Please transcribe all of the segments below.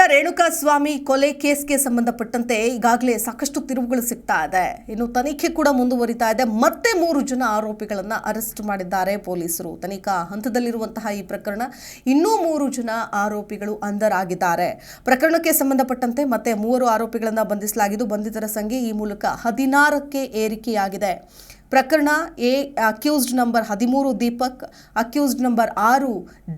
ರೇಣುಕಾ ಸ್ವಾಮಿ ಕೊಲೆ ಕೇಸ್ಗೆ ಸಂಬಂಧಪಟ್ಟಂತೆ ಈಗಾಗಲೇ ಸಾಕಷ್ಟು ತಿರುವುಗಳು ಸಿಗ್ತಾ ಇದೆ. ಇನ್ನು ತನಿಖೆ ಕೂಡ ಮುಂದುವರಿತಾ ಇದೆ. ಮತ್ತೆ ಮೂರು ಜನ ಆರೋಪಿಗಳನ್ನು ಅರೆಸ್ಟ್ ಮಾಡಿದ್ದಾರೆ ಪೊಲೀಸರು. ತನಿಖಾ ಹಂತದಲ್ಲಿರುವಂತಹ ಈ ಪ್ರಕರಣ ಇನ್ನೂ ಮೂರು ಜನ ಆರೋಪಿಗಳು ಅಂಧರಾಗಿದ್ದಾರೆ. ಪ್ರಕರಣಕ್ಕೆ ಸಂಬಂಧಪಟ್ಟಂತೆ ಮತ್ತೆ ಮೂವರು ಆರೋಪಿಗಳನ್ನು ಬಂಧಿಸಲಾಗಿದ್ದು, ಬಂಧಿತರ ಸಂಖ್ಯೆ ಈ ಮೂಲಕ ಹದಿನಾರಕ್ಕೆ ಏರಿಕೆಯಾಗಿದೆ. ಪ್ರಕರಣ ಎ, ಅಕ್ಯೂಸ್ಡ್ ನಂಬರ್ ಹದಿಮೂರು ದೀಪಕ್, ಅಕ್ಯೂಸ್ಡ್ ನಂಬರ್ ಆರು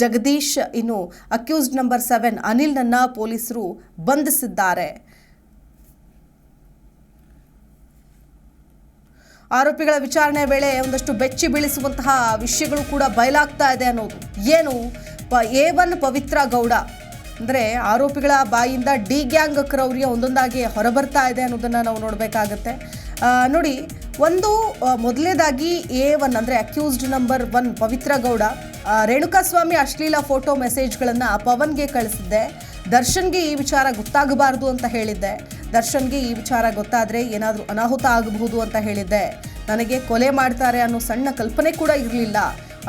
ಜಗದೀಶ್, ಇನ್ನು ಅಕ್ಯೂಸ್ಡ್ ನಂಬರ್ ಸೆವೆನ್ ಅನಿಲ್ನನ್ನು ಪೊಲೀಸರು ಬಂಧಿಸಿದ್ದಾರೆ. ಆರೋಪಿಗಳ ವಿಚಾರಣೆ ವೇಳೆ ಒಂದಷ್ಟು ಬೆಚ್ಚಿ ಬೀಳಿಸುವಂತಹ ವಿಷಯಗಳು ಕೂಡ ಬಯಲಾಗ್ತಾ ಇದೆ ಅನ್ನೋದು. ಏನು? ಪ, ಎ ಒನ್ ಪವಿತ್ರ ಗೌಡ. ಅಂದರೆ ಆರೋಪಿಗಳ ಬಾಯಿಂದ ಡಿ ಗ್ಯಾಂಗ್ ಕ್ರೌರ್ಯ ಒಂದೊಂದಾಗಿ ಹೊರಬರ್ತಾ ಇದೆ ಅನ್ನೋದನ್ನು ನಾವು ನೋಡಬೇಕಾಗತ್ತೆ. ನೋಡಿ ಒಂದು ಮೊದಲನೇದಾಗಿ ಎ ಒನ್ ಅಂದರೆ accused number one Pavithra Gowda. Renukaswamy ಅಶ್ಲೀಲ ಫೋಟೋ ಮೆಸೇಜ್ಗಳನ್ನು ಪವನ್ಗೆ ಕಳಿಸಿದ್ದೆ. ದರ್ಶನ್ಗೆ ಈ ವಿಚಾರ ಗೊತ್ತಾಗಬಾರ್ದು ಅಂತ ಹೇಳಿದ್ದೆ. ದರ್ಶನ್ಗೆ ಈ ವಿಚಾರ ಗೊತ್ತಾದರೆ ಏನಾದರೂ ಅನಾಹುತ ಆಗಬಹುದು ಅಂತ ಹೇಳಿದ್ದೆ. ನನಗೆ ಕೊಲೆ ಮಾಡ್ತಾರೆ ಅನ್ನೋ ಸಣ್ಣ ಕಲ್ಪನೆ ಕೂಡ ಇರಲಿಲ್ಲ.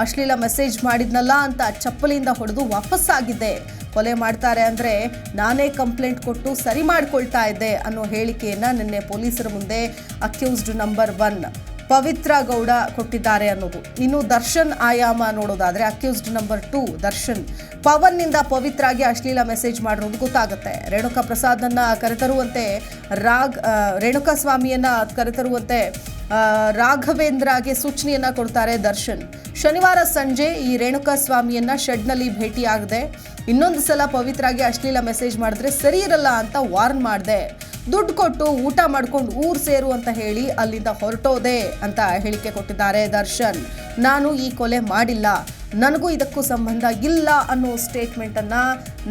ಅಶ್ಲೀಲ ಮೆಸೇಜ್ ಮಾಡಿದ್ನಲ್ಲ ಅಂತ ಚಪ್ಪಲಿಯಿಂದ ಹೊಡೆದು ವಾಪಸ್ಸಾಗಿದ್ದೆ ಕೊಲೆ ಮಾಡ್ತಾರೆ ಅಂದರೆ ನಾನೇ ಕಂಪ್ಲೇಂಟ್ ಕೊಟ್ಟು ಸರಿ ಮಾಡ್ಕೊಳ್ತಾ ಇದ್ದೆ ಅನ್ನೋ ಹೇಳಿಕೆಯನ್ನು ನಿನ್ನೆ ಪೊಲೀಸರ ಮುಂದೆ accused number one Pavithra Gowda ಕೊಟ್ಟಿದ್ದಾರೆ ಅನ್ನೋದು. ಇನ್ನು ದರ್ಶನ್ ಆಯಾಮ ನೋಡೋದಾದರೆ ಅಕ್ಯೂಸ್ಡ್ ನಂಬರ್ ಟೂ ದರ್ಶನ್ ಪವನ್ನಿಂದ ಪವಿತ್ರಾಗಿ ಅಶ್ಲೀಲ ಮೆಸೇಜ್ ಮಾಡಿರೋದು ಗೊತ್ತಾಗುತ್ತೆ. ರೇಣುಕಾ ಪ್ರಸಾದನ್ನು ಕರೆತರುವಂತೆ ರಾಗ್ ರೇಣುಕಾ ಸ್ವಾಮಿಯನ್ನು ಕರೆತರುವಂತೆ ರಾಘವೇಂದ್ರಗೆ ಸೂಚನೆಯನ್ನ ಕೊಡ್ತಾರೆ ದರ್ಶನ್. ಶನಿವಾರ ಸಂಜೆ ಈ ರೇಣುಕಾ ಸ್ವಾಮಿಯನ್ನ ಶೆಡ್ನಲ್ಲಿ ಭೇಟಿಯಾಗದೆ. ಇನ್ನೊಂದು ಸಲ ಪವಿತ್ರಾಗಿ ಅಶ್ಲೀಲ ಮೆಸೇಜ್ ಮಾಡಿದ್ರೆ ಸರಿ ಇರಲ್ಲ ಅಂತ ವಾರ್ನ್ ಮಾಡಿದೆ. ದುಡ್ಡು ಕೊಟ್ಟು ಊಟ ಮಾಡ್ಕೊಂಡು ಊರ್ ಸೇರು ಅಂತ ಹೇಳಿ ಅಲ್ಲಿಂದ ಹೊರಟೋದೆ ಅಂತ ಹೇಳಿಕೆ ಕೊಟ್ಟಿದ್ದಾರೆ ದರ್ಶನ್. ನಾನು ಈ ಕೊಲೆ ಮಾಡಿಲ್ಲ. ನನಗೂ ಇದಕ್ಕೂ ಸಂಬಂಧ ಇಲ್ಲ ಅನ್ನೋ ಸ್ಟೇಟ್ಮೆಂಟ್ ಅನ್ನ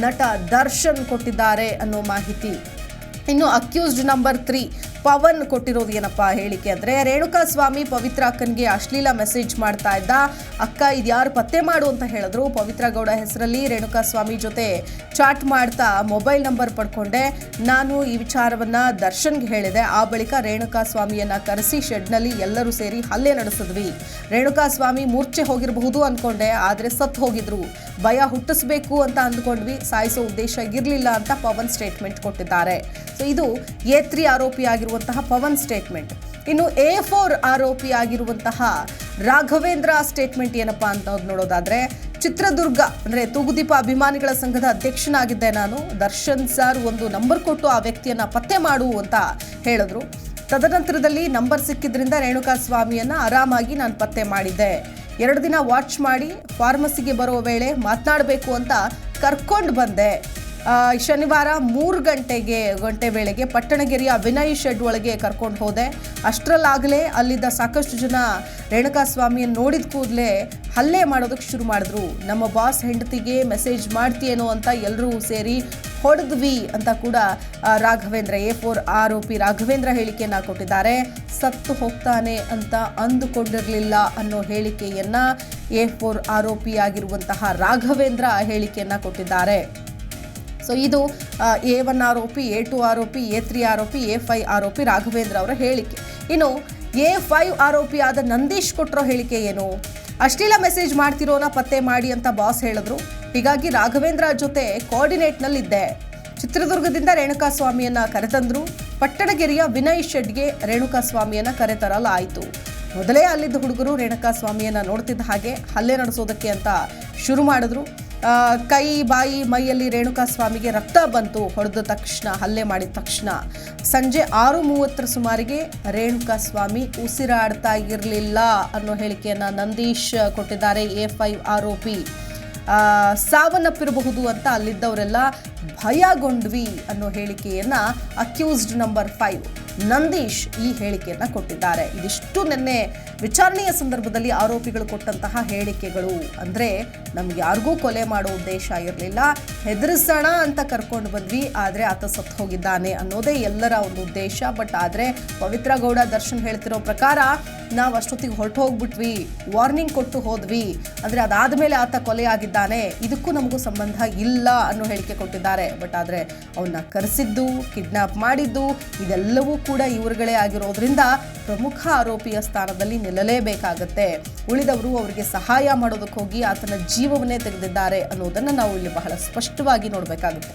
ನಟ ದರ್ಶನ್ ಕೊಟ್ಟಿದ್ದಾರೆ ಅನ್ನೋ ಮಾಹಿತಿ. ಇನ್ನು ಅಕ್ಯೂಸ್ಡ್ ನಂಬರ್ ತ್ರೀ ಪವನ್ ಕೊಟ್ಟಿರೋದು ಏನಪ್ಪಾ ಹೇಳಿಕೆ ಅಂದ್ರೆ ರೇಣುಕಾ ಸ್ವಾಮಿ ಪವಿತ್ರ ಅಕ್ಕನಿಗೆ ಅಶ್ಲೀಲ ಮೆಸೇಜ್ ಮಾಡ್ತಾ ಇದ್ದ. ಅಕ್ಕ, ಇದ್ಯಾರು ಪತ್ತೆ ಮಾಡು ಅಂತ ಹೇಳಿದ್ರು. ಪವಿತ್ರ ಗೌಡ ಹೆಸರಲ್ಲಿ ರೇಣುಕಾ ಸ್ವಾಮಿ ಜೊತೆ ಚಾಟ್ ಮಾಡ್ತಾ ಮೊಬೈಲ್ ನಂಬರ್ ಪಡ್ಕೊಂಡೆ. ನಾನು ಈ ವಿಚಾರವನ್ನ ದರ್ಶನ್ಗೆ ಹೇಳಿದೆ. ಆ ಬಳಿಕ ರೇಣುಕಾ ಸ್ವಾಮಿಯನ್ನ ಕರೆಸಿ ಶೆಡ್ನಲ್ಲಿ ಎಲ್ಲರೂ ಸೇರಿ ಹಲ್ಲೆ ನಡೆಸಿದ್ವಿ. ರೇಣುಕಾ ಸ್ವಾಮಿ ಮೂರ್ಛೆ ಹೋಗಿರಬಹುದು ಅನ್ಕೊಂಡೆ, ಆದ್ರೆ ಸತ್ತು ಹೋಗಿದ್ರು. ಭಯ ಹುಟ್ಟಿಸ್ಬೇಕು ಅಂತ ಅಂದ್ಕೊಂಡ್ವಿ. ಸಾಯಿಸೋ ಉದ್ದೇಶ ಇರಲಿಲ್ಲ ಅಂತ ಪವನ್ ಸ್ಟೇಟ್ಮೆಂಟ್ ಕೊಟ್ಟಿದ್ದಾರೆ. ಸೊ ಇದು ಎ ತ್ರೀ ಆರೋಪಿಯಾಗಿರುವಂತಹ ಪವನ್ ಸ್ಟೇಟ್ಮೆಂಟ್ ಇನ್ನು ಎ ಫೋರ್ ಆರೋಪಿ ಆಗಿರುವಂತಹ ರಾಘವೇಂದ್ರ ಸ್ಟೇಟ್ಮೆಂಟ್ ಏನಪ್ಪಾ ಅಂತ ನೋಡೋದಾದ್ರೆ, ಚಿತ್ರದುರ್ಗ, ಅಂದ್ರೆ ತೂಗುದೀಪ ಅಭಿಮಾನಿಗಳ ಸಂಘದ ಅಧ್ಯಕ್ಷನಾಗಿದ್ದೆ ನಾನು. ದರ್ಶನ್ ಸರ್ ಒಂದು ನಂಬರ್ ಕೊಟ್ಟು ಆ ವ್ಯಕ್ತಿಯನ್ನ ಪತ್ತೆ ಮಾಡು ಅಂತ ಹೇಳಿದ್ರು. ತದನಂತರದಲ್ಲಿ ನಂಬರ್ ಸಿಕ್ಕಿದ್ರಿಂದ ರೇಣುಕಾ ಸ್ವಾಮಿಯನ್ನ ಆರಾಮಾಗಿ ನಾನು ಪತ್ತೆ ಮಾಡಿದ್ದೆ. ಎರಡು ದಿನ ವಾಚ್ ಮಾಡಿ ಫಾರ್ಮಸಿಗೆ ಬರುವ ವೇಳೆ ಮಾತನಾಡಬೇಕು ಅಂತ ಕರ್ಕೊಂಡು ಬಂದೆ. ಶನಿವಾರ ಮೂರು ಗಂಟೆಗೆ, ಗಂಟೆ ವೇಳೆಗೆ ಪಟ್ಟಣಗೆರೆಯ ವಿನಯ್ ಶೆಡ್ ಒಳಗೆ ಕರ್ಕೊಂಡು ಹೋದೆ. ಅಷ್ಟರಲ್ಲಾಗಲೇ ಅಲ್ಲಿದ್ದ ಸಾಕಷ್ಟು ಜನ ರೇಣುಕಾ ಸ್ವಾಮಿಯನ್ನು ನೋಡಿದ ಕೂಡಲೇ ಹಲ್ಲೆ ಮಾಡೋದಕ್ಕೆ ಶುರು ಮಾಡಿದ್ರು. ನಮ್ಮ ಬಾಸ್ ಹೆಂಡತಿಗೆ ಮೆಸೇಜ್ ಮಾಡ್ತೀಯೇನೋ ಅಂತ ಎಲ್ಲರೂ ಸೇರಿ ಹೊಡೆದ್ವಿ ಅಂತ ಕೂಡ ರಾಘವೇಂದ್ರ, ಎ ಫೋರ್ ಆರೋಪಿ ರಾಘವೇಂದ್ರ ಹೇಳಿಕೆಯನ್ನು ಕೊಟ್ಟಿದ್ದಾರೆ. ಸತ್ತು ಹೋಗ್ತಾನೆ ಅಂತ ಅಂದುಕೊಂಡಿರಲಿಲ್ಲ ಅನ್ನೋ ಹೇಳಿಕೆಯನ್ನು ಎ ಫೋರ್ ಆರೋಪಿಯಾಗಿರುವಂತಹ ರಾಘವೇಂದ್ರ ಹೇಳಿಕೆಯನ್ನು ಕೊಟ್ಟಿದ್ದಾರೆ. ಸೊ ಇದು ಎ ಒನ್ ಆರೋಪಿ ಎ ಟು ಆರೋಪಿ ಎ ತ್ರೀ ಆರೋಪಿ ಎ ಫೈವ್ ಆರೋಪಿ ರಾಘವೇಂದ್ರ ಅವರ ಹೇಳಿಕೆ. ಇನ್ನು ಎ ಫೈವ್ ಆದ ನಂದೀಶ್ ಕೊಟ್ಟರೋ ಹೇಳಿಕೆ ಏನು? ಅಶ್ಲೀಲ ಮೆಸೇಜ್ ಮಾಡ್ತಿರೋನ ಪತ್ತೆ ಮಾಡಿ ಅಂತ ಬಾಸ್ ಹೇಳಿದ್ರು. ಹೀಗಾಗಿ ರಾಘವೇಂದ್ರ ಜೊತೆ ಕೋಆರ್ಡಿನೇಟ್ನಲ್ಲಿದ್ದೆ ಚಿತ್ರದುರ್ಗದಿಂದ ರೇಣುಕಾ ಸ್ವಾಮಿಯನ್ನ ಕರೆತಂದ್ರು. ಪಟ್ಟಣಗೆರೆಯ ವಿನಯ್ ಶೆಡ್ಗೆ ರೇಣುಕಾ ಸ್ವಾಮಿಯನ್ನ ಕರೆತರಲಾಯಿತು. ಮೊದಲೇ ಅಲ್ಲಿದ್ದ ಹುಡುಗರು ರೇಣುಕಾ ಸ್ವಾಮಿಯನ್ನ ನೋಡ್ತಿದ್ದ ಹಾಗೆ ಹಲ್ಲೆ ನಡೆಸೋದಕ್ಕೆ ಅಂತ ಶುರು ಮಾಡಿದ್ರು. ಕೈ, ಬಾಯಿ, ಮೈಯಲ್ಲಿ ರೇಣುಕಾ ಸ್ವಾಮಿಗೆ ರಕ್ತ ಬಂತು. ಹೊಡೆದ ತಕ್ಷಣ, ಹಲ್ಲೆ ಮಾಡಿದ ತಕ್ಷಣ. ಸಂಜೆ ಆರು ಮೂವತ್ತರ ಸುಮಾರಿಗೆ ರೇಣುಕಾ ಸ್ವಾಮಿ ಉಸಿರಾಡ್ತಾ ಇರಲಿಲ್ಲ ಅನ್ನೋ ಹೇಳಿಕೆಯನ್ನು ನಂದೀಶ್ ಕೊಟ್ಟಿದ್ದಾರೆ ಎ ಫೈವ್ ಆರೋಪಿ. ಸಾವನ್ನಪ್ಪಿರಬಹುದು ಅಂತ ಅಲ್ಲಿದ್ದವರೆಲ್ಲ ಭಯಗೊಂಡ್ವಿ ಅನ್ನೋ ಹೇಳಿಕೆಯನ್ನ ಅಕ್ಯೂಸ್ಡ್ ನಂಬರ್ ಫೈವ್ ನಂದೀಶ್ ಈ ಹೇಳಿಕೆಯನ್ನ ಕೊಟ್ಟಿದ್ದಾರೆ. ಇದಿಷ್ಟು ನಿನ್ನೆ ವಿಚಾರಣೆಯ ಸಂದರ್ಭದಲ್ಲಿ ಆರೋಪಿಗಳು ಕೊಟ್ಟಂತಹ ಹೇಳಿಕೆಗಳು. ಅಂದ್ರೆ ನಮ್ಗೆ ಯಾರಿಗೂ ಕೊಲೆ ಮಾಡೋ ಉದ್ದೇಶ ಇರಲಿಲ್ಲ. ಹೆದರಿಸೋಣ ಅಂತ ಕರ್ಕೊಂಡು ಬಂದ್ವಿ, ಆದ್ರೆ ಆತ ಸತ್ತು ಹೋಗಿದ್ದಾನೆ ಅನ್ನೋದೇ ಎಲ್ಲರ ಒಂದು ಉದ್ದೇಶ. ಬಟ್ ಆದ್ರೆ ಪವಿತ್ರ ಗೌಡ ದರ್ಶನ್ ಹೇಳ್ತಿರೋ ಪ್ರಕಾರ ನಾವು ಅಷ್ಟೊತ್ತಿಗೆ ಹೊರಟು ಹೋಗ್ಬಿಟ್ವಿ ವಾರ್ನಿಂಗ್ ಕೊಟ್ಟು ಹೋದ್ವಿ. ಅಂದ್ರೆ ಅದಾದ್ಮೇಲೆ ಆತ ಕೊಲೆ ಆಗಿದ್ದಾನೆ ಇದಕ್ಕೂ ನಮಗೂ ಸಂಬಂಧ ಇಲ್ಲ ಅನ್ನೋ ಹೇಳಿಕೆ ಕೊಟ್ಟಿದ್ದಾರೆ. ಹೇಳ್ತಾರೆ ಬಟ್ ಆದರೆ ಅವನ್ನ ಕರೆಸಿದ್ದು, ಕಿಡ್ನಾಪ್ ಮಾಡಿದ್ದು, ಇದೆಲ್ಲವೂ ಕೂಡ ಇವರುಗಳೇ ಆಗಿರೋದ್ರಿಂದ ಪ್ರಮುಖ ಆರೋಪಿಯ ಸ್ಥಾನದಲ್ಲಿ ನಿಲ್ಲಲೇಬೇಕಾಗತ್ತೆ. ಉಳಿದವರು ಅವರಿಗೆ ಸಹಾಯ ಮಾಡೋದಕ್ಕೆ ಹೋಗಿ ಆತನ ಜೀವವನ್ನೇ ತೆಗೆದಿದ್ದಾರೆ ಅನ್ನೋದನ್ನು ನಾವು ಇಲ್ಲಿ ಬಹಳ ಸ್ಪಷ್ಟವಾಗಿ ನೋಡಬೇಕಾಗುತ್ತೆ.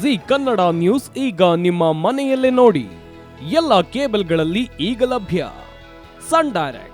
ಜಿ ಕನ್ನಡ ನ್ಯೂಸ್ ಈಗ ನಿಮ್ಮ ಮನೆಯಲ್ಲೇ ನೋಡಿ. ಎಲ್ಲ ಕೇಬಲ್ಗಳಲ್ಲಿ ಈಗ ಲಭ್ಯ. Sun Direct.